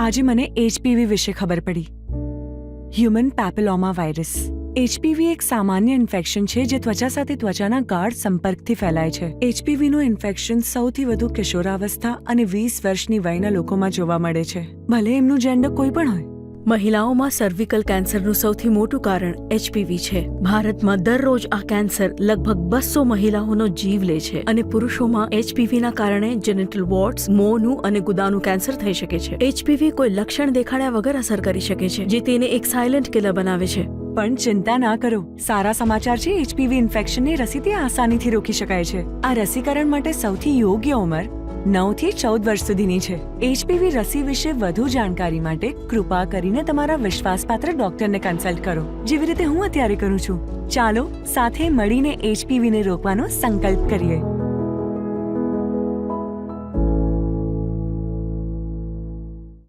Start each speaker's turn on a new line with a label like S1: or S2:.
S1: આજે મને એચપીવી વિશે ખબર પડી. હ્યુમન પેપિલોમા વાયરસ એચપીવી એક સામાન્ય ઇન્ફેક્શન છે જે ત્વચા સાથે ત્વચાના ગાઢ સંપર્કથી ફેલાય છે. એચપીવીનું ઇન્ફેક્શન સૌથી વધુ કિશોરાવસ્થા અને વીસ વર્ષની વયના લોકોમાં જોવા મળે છે. ભલે એમનું જેન્ડર કોઈ પણ હોય.
S2: મહિલાઓમાં સર્વિકલ કેન્સરનું સૌથી મોટું કારણ એચપીવી છે. ભારતમાં દરરોજ આ કેન્સર લગભગ બસો મહિલાઓનો જીવ લે છે અને પુરુષોમાં એચપીવીના કારણે જેનેટલ વોર્ડ્સ મોનું અને ગુદાનું કેન્સર થઈ શકે છે. એચપીવી કોઈ લક્ષણ દેખાડ્યા વગર અસર કરી શકે છે, જે તેને એક સાયલન્ટ કિલર બનાવે છે.
S1: પણ ચિંતા ના કરો. સારા સમાચાર છે એચપીવી ઇન્ફેક્શનની રસીથી આસાનીથી રોકી શકાય છે. આ રસીકરણ માટે સૌથી યોગ્ય ઉંમર નવથી ચૌદ વર્ષ સુધીની છે. એચપીવી રસી વિશે વધુ જાણકારી માટે કૃપા કરીને તમારા વિશ્વાસપાત્ર ડોક્ટરને કન્સલ્ટ કરો. જેવી રીતે હું અત્યારે કરું છું. ચાલો, સાથે મળીને એચપીવીને રોકવાનો સંકલ્પ કરીએ.